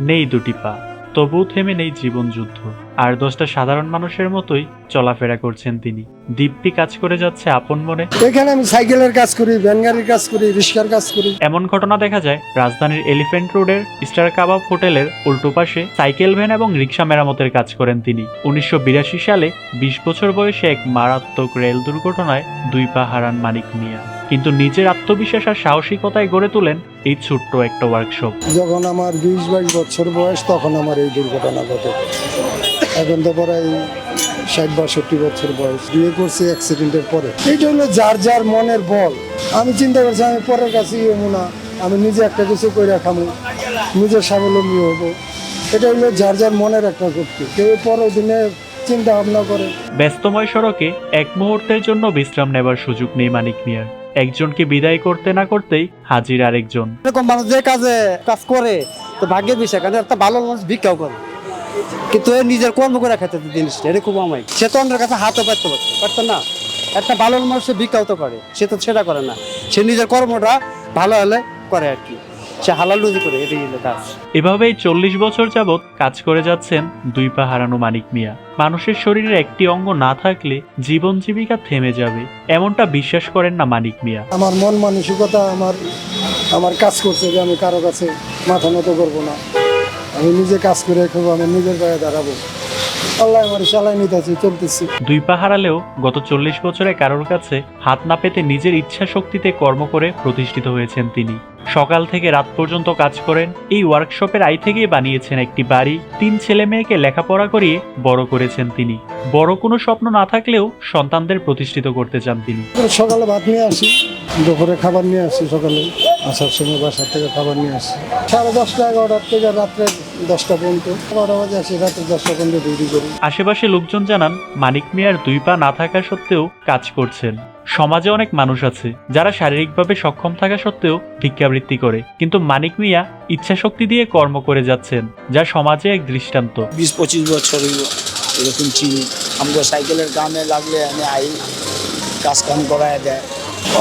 নেই দুটি পা। তবুও থেমে নেই জীবন যুদ্ধ। আর দশটা সাধারণ মানুষের মতোই চলাফেরা করছেন তিনি। দীপ্তি কাজ করে যাচ্ছে আপন মনে। এখানে আমি সাইকেলের কাজ করি ভ্যান গাড়ির কাজ করি রিক্সার কাজ করি। এমন ঘটনা দেখা যায় রাজধানীর এলিফ্যান্ট রোডের স্টার কাবাব হোটেলের উল্টো পাশে সাইকেল ভ্যান এবং রিক্সা মেরামতের কাজ করেন তিনি। উনিশশো বিরাশি সালে বিশ বছর বয়সে এক মারাত্মক রেল দুর্ঘটনায় দুই পা হারান মানিক মিয়া। কিন্তু নিজের আত্মবিশ্বাস আর সাহসিকতায় গড়ে তোলেন এই ছোট্ট একটা ওয়ার্কশপ যখন আমার বিশ বাইশ বছর বয়স তখন আমার এই দুর্ঘটনা ঘটে। এখন তো প্রায় ষাট বাষট্টি বছর বয়স। বিয়ে করছি অ্যাক্সিডেন্টের পরে। এইটা হলো যার যার মনের বল আমি চিন্তা করছি আমি পরের কাছে হব না। আমি নিজে একটা কিছু করে খামো নিজে স্বাবলম্বী হব। এটা হলো যার যার মনের একটা শক্তি কেউ পরের দিনে চিন্তা ভাবনা করে। ব্যস্তময় সড়কে এক মুহূর্তের জন্য বিশ্রাম নেবার সুযোগ নেই মানিক মিয়ার। একজনকে বিদায় করতে না করতেই হাজির আরেকজন। এরকম মানুষ যে কাজে কাজ করে, তো ভাগ্যের বিষয় কারণ একটা ভালো মানুষ ভিক্ষাও করে। কিন্তু এ নিজের কর্ম করে খেতে জিনিসটা খুব আমায়। সে তো অন্যের কাছে হাতও পারতো পারতো না। একটা ভালো মানুষ সে ভিক্ষাও তো করে, সে তো সেটা করে না। সে নিজের কর্মটা ভালো হলে করে আর কি। সে হালাল রুজি করে এটাই হলো কাজ। এভাবেই চল্লিশ বছর যাবৎ কাজ করে যাচ্ছেন দুই পা হারানো মানিক মিয়া। মানুষের শরীরের একটি অঙ্গ না থাকলে জীবন জীবিকা থেমে যাবে এমনটা বিশ্বাস করেন না মানিক মিয়া। আমার মন মানসিকতা আমার আমার কাজ করছে যে আমি কারও কাছে মাথা নত করব না। আমি নিজে কাজ করে খাব আমি নিজের পায়ে দাঁড়াবো। আল্লাহ আমার চালাই নিতেছি চলতেছি। দুই পা হারালেও গত চল্লিশ বছরে কারোর কাছে হাত না পেতে নিজের ইচ্ছা শক্তিতে কর্ম করে প্রতিষ্ঠিত হয়েছেন তিনি। সকাল থেকে রাত পর্যন্ত কাজ করেন এই ওয়ার্কশপের আই থেকেই বানিয়েছেন একটি বাড়ি তিন ছেলে মেয়েকে লেখাপড়া করিয়ে বড় করেছেন তিনি। বড় কোনো স্বপ্ন না থাকলেও সন্তানদের প্রতিষ্ঠিত করতে চান তিনি। সকালে ভাত নিয়ে আসি দুপুরে খাবার নিয়ে আসি সকালে। আসার সময় বাসা থেকে খাবার নিয়ে আসি। সাড়ে দশটা এগারোটার থেকে রাত্রে দশটা পর্যন্ত। এগারোটা বাজে আসি রাত্রে দশটা পর্যন্ত ডিউটি করি। আশেপাশে লোকজন জানান মানিক মিয়ার দুই পা না থাকা সত্ত্বেও কাজ করছেন। সমাজে অনেক মানুষ আছে যারা শারীরিকভাবে সক্ষম থাকা সত্ত্বেও ভিক্ষাবৃত্তি করে। কিন্তু মানিক মিয়া ইচ্ছা শক্তি দিয়ে কর্ম করে যাচ্ছেন যা সমাজে এক দৃষ্টান্ত। বিশ পঁচিশ বছর এরকম চিনি। আমাকে সাইকেলের কামে লাগলে আমি আই কাজ কাম করায় দেয়।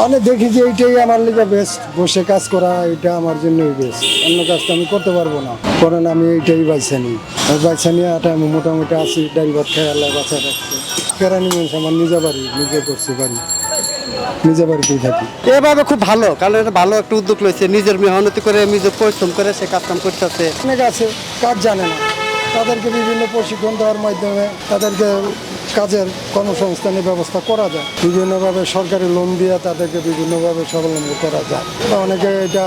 অনেক দেখি যে এইটাই আমার লিগে বেস্ট বসে কাজ করা এটা আমার জন্যই বেস্ট অন্য কাজটা আমি করতে পারব না। কারণ আমি এইটাই বাইসা নিই। আর বাইসা নিয়ে আটা আমি মোটামুটি আসি ডাল ভাত খাই আল্লাহ বাচ্চা কেরানি মানুষ আমার নিজে বাড়ি নিজে করছি বাড়ি। নিজে বাড়িতেই থাকি। এভাবে খুব ভালো। কারণ এটা ভালো একটা উদ্যোগ রয়েছে নিজের মেহনতি করে নিজের পরিশ্রম করে সে কাজ কাম করতেছে। অনেক আছে কাজ জানে না। তাদেরকে বিভিন্ন প্রশিক্ষণ দেওয়ার মাধ্যমে তাদেরকে কাজের কর্মসংস্থানের ব্যবস্থা করা যায়। বিভিন্নভাবে সরকারি লোন দিয়ে তাদেরকে বিভিন্নভাবে স্বাবলম্বী করা যায়। অনেকে এটা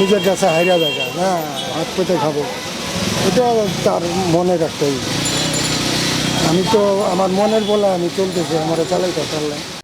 নিজের কাছে হাইরা দেখা হ্যাঁ হাত পেতে খাব। এটা তার মনে রাখতেই আমি তো, আমার মনের বলে আমি চলতেছি, আমার চালাইতে কথা